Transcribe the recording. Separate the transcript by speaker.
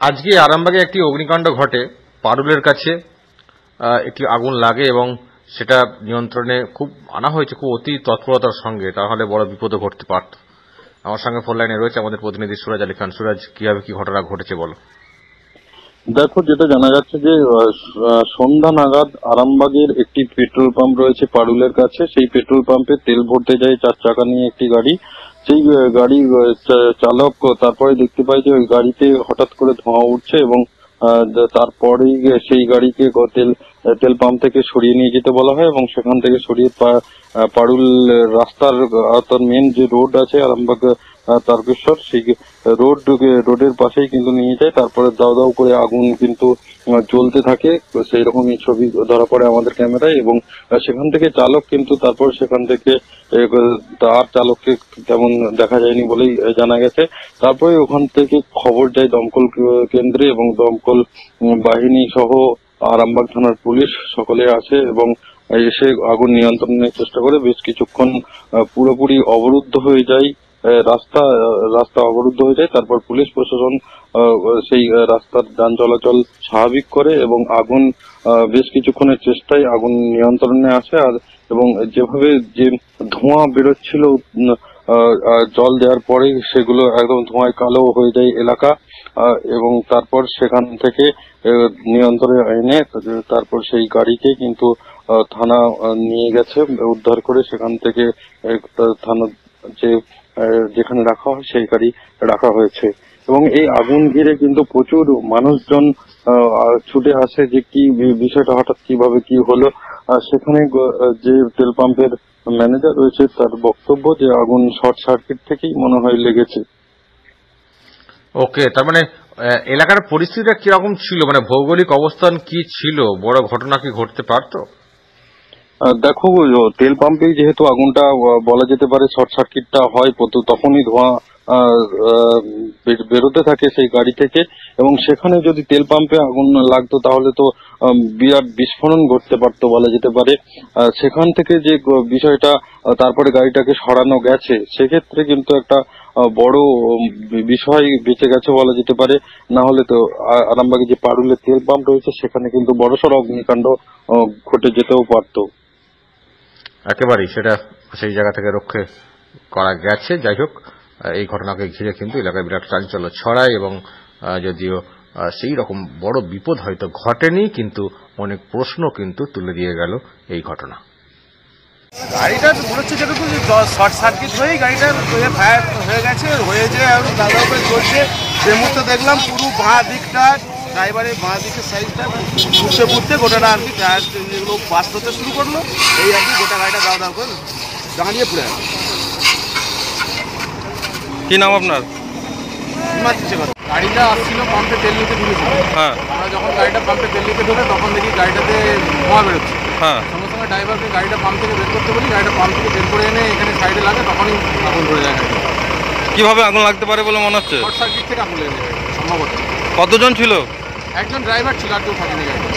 Speaker 1: আজকে আরামবাগে একটি অগ্নিকাণ্ড ঘটে পারুলের কাছে। একটি আগুন লাগে এবং সেটা নিয়ন্ত্রণে খুব আনা হয়েছে, খুব অতি তৎপরতার সঙ্গে। তাহলে বড় বিপদও ঘটতে পারত। আমার সঙ্গে ফোন লাইনে রয়েছে আমাদের প্রতিনিধি সুরাজ আলী খান। সুরাজ, কীভাবে কি ঘটনা ঘটেছে বলো?
Speaker 2: দেখো, যেটা জানা যাচ্ছে যে সন্ধ্যা নাগাদ আরামবাগের একটি পেট্রোল পাম্প রয়েছে পারুলের কাছে। সেই পেট্রোল পাম্পে তেল ভরতে যায় চার চাকা নিয়ে একটি গাড়ি। সেই গাড়ি চালক তারপরে দেখতে পাই যে ওই গাড়িতে হঠাৎ করে ধোঁয়া উঠছে এবং তারপরেই সেই গাড়িকে তেল তেল পাম্প থেকে সরিয়ে নিয়ে যেতে বলা হয় এবং সেখান থেকে সরিয়ে পারুল রাস্তার তার মেন যে রোড আছে আরামবাগ তারকেশ্বর, সেই রোড রোডের পাশেই কিন্তু নিয়ে যায়। তারপরে দাও দাও করে আগুন কিন্তু জ্বলতে থাকে। সেই রকমই ছবি ধরা পড়ে আমাদের ক্যামেরায় এবং সেখান থেকে চালক কিন্তু তারপর সেখান থেকে তার চালককে তেমন দেখা যায়নি বলেই জানা গেছে। তারপরে ওখান থেকে খবর যায় দমকল কেন্দ্রে এবং দমকল বাহিনী সহ আরামবাগ থানার পুলিশ সকলে আছে এবং এসে আগুন নিয়ন্ত্রণের চেষ্টা করে। বেশ কিছুক্ষণ পুরোপুরি অবরুদ্ধ হয়ে যায়। রাস্তা রাস্তা অবরুদ্ধ হয়ে যায়, তারপর পুলিশ প্রশাসন সেই রাস্তার যান চলাচল স্বাভাবিক করে এবং আগুন বেশ কিছুক্ষণের চেষ্টায় আগুন নিয়ন্ত্রণে আসে আর, এবং যেভাবে যে ধোঁয়া বেরোচ্ছিল জল দেওয়ার পরে সেগুলো একদম ধোঁয়ায় কালো হয়ে যায় এলাকা এবং তারপর সেখান থেকে নিয়ন্ত্রণে এনে, তারপর সেই গাড়িকে কিন্তু থানা নিয়ে গেছে, উদ্ধার করে সেখান থেকে থানা, যে যেখানে রাখা হয় সেই গাড়ি রাখা হয়েছে। এবং এই আগুন ঘিরে কিন্তু প্রচুর মানুষজন ছুটে আসে যে কি বিষয়টা, হঠাৎ কীভাবে কি হলো। সেখানে যে তেল পাম্পের ম্যানেজার রয়েছে, তার বক্তব্য যে আগুন শর্ট সার্কিট থেকেই মনে হয় লেগেছে।
Speaker 1: ওকে, তার মানে এলাকার পরিস্থিতিটা কীরকম ছিল? মানে ভৌগোলিক অবস্থান কি ছিল? বড় ঘটনা কি ঘটতে পারতো?
Speaker 2: দেখো তেল পাম্পেই যেহেতু আগুনটা বলা যেতে পারে শর্ট সার্কিটটা হয় তখনই ধোঁয়া বেরোতে থাকে সেই গাড়ি থেকে। এবং সেখানে যদি তেল পাম্পে আগুন লাগতো, তাহলে তো বিরাট বিস্ফোরণ ঘটতে পারতো বলা যেতে পারে। সেখান থেকে যে বিষয়টা তারপরে গাড়িটাকে সরানো গেছে, সেক্ষেত্রে কিন্তু একটা বড় বিষয় বেঁচে গেছে বলা যেতে পারে। না হলে তো আরামবাগে যে পারুলের তেল পাম্প রয়েছে, সেখানে কিন্তু বড়সড় অগ্নিকাণ্ড ঘটে যেতেও পারতো।
Speaker 1: একেবারেই সেটা সেই জায়গা থেকে রক্ষে করা গেছে। যাই হোক, এই ঘটনাকে ঘিরে কিন্তু এলাকায় বিরাট চাঞ্চল্য ছড়ায় এবং যদিও সেই রকম বড় বিপদ হয়তো ঘটেনি, কিন্তু অনেক প্রশ্ন কিন্তু তুলে দিয়ে গেল এই ঘটনা।
Speaker 3: গাড়িটা মনে হচ্ছে শর্ট সার্কিট হয়েই গাড়িটার হয়ে ফায়ার হয়ে গেছে, হয়ে যে দাদা করে চলছে। সে মুহূর্তে দেখলাম পুরো বাঁ দিকটা ড্রাইভারের বাঁ দিকের সাইডটা ঘুরতে ঘুরতে গোটাটা আর কি টায়ার যেগুলো বাস্ট হতে শুরু করল এই আর কি গোটা গাড়িটা দাও দাও করে দাঁড়িয়ে পড়ে
Speaker 4: কি নাম আপনার?
Speaker 3: গাড়িটা আসছিল পাম্পে তেল নিতে ঢুকেছিল।
Speaker 4: হ্যাঁ।
Speaker 3: আমরা যখন গাড়িটা পাম্পে তেল নিতে ঢুকে তখন দেখি গাড়িটাতে ধোঁয়া বেরোচ্ছে।
Speaker 4: হ্যাঁ।
Speaker 3: সঙ্গে সঙ্গে ড্রাইভারকে গাড়িটা পাম্প থেকে বের করতে বলি গাড়িটা পাম্প থেকে বের করে এনে এখানে সাইডে লাগে তখনই আগুন ধরে যায়
Speaker 4: কীভাবে আগুন লাগতে পারে বলে মনে হচ্ছে?
Speaker 3: শর্ট সার্কিট থেকে আগুন লেগে সম্ভবত।
Speaker 4: কতজন ছিল?
Speaker 3: একজন ড্রাইভার ছিল আর কেউ থাকেনি গাড়িতে